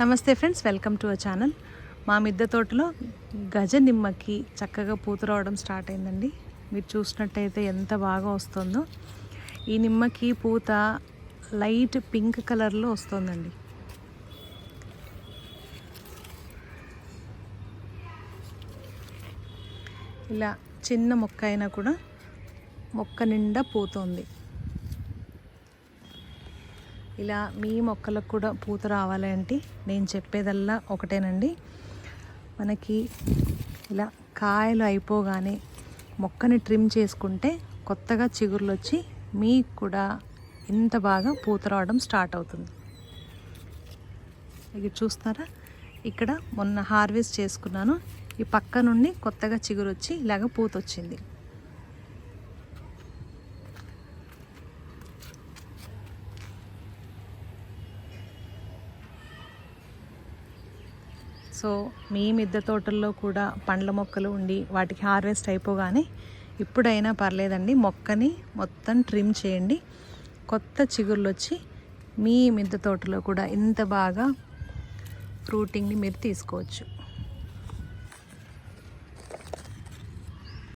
నమస్తే friends welcome to our channel. మా మిద్దె తోటలో గజ నిమ్మకి చక్కగా పూత రావడం స్టార్ట్ అయిందండి. మీరు చూసినట్టయితే ఎంత బాగా వస్తుందో. ఈ నిమ్మకి పూత లైట్ పింక్ కలర్లో వస్తుందండి. ఇలా చిన్న మొక్క అయినా కూడా మొక్క నిండా పూతుంది. ఇలా మీ మొక్కలకు కూడా పూత రావాలంటే నేను చెప్పేదల్లా ఒకటేనండి. మనకి ఇలా కాయలు అయిపోగానే మొక్కని ట్రిమ్ చేసుకుంటే కొత్తగా చిగుర్లు వచ్చి మీకు కూడా ఇంత బాగా పూత రావడం స్టార్ట్ అవుతుంది. ఇక చూస్తారా? ఇక్కడ మొన్న హార్వెస్ట్ చేసుకున్నాను. ఈ పక్క నుండి కొత్తగా చిగురు వచ్చి ఇలాగ పూత వచ్చింది సో మీ మిద్దె తోటల్లో కూడా పండ్ల మొక్కలు ఉండి వాటికి హార్వెస్ట్ అయిపోగానే ఇప్పుడైనా పర్లేదండి మొక్కని మొత్తం ట్రిమ్ చేయండి. కొత్త చిగుర్లు వచ్చి మీ మిద్దె తోటలో కూడా ఇంత బాగా ఫ్రూటింగ్ని మీరు తీసుకోవచ్చు.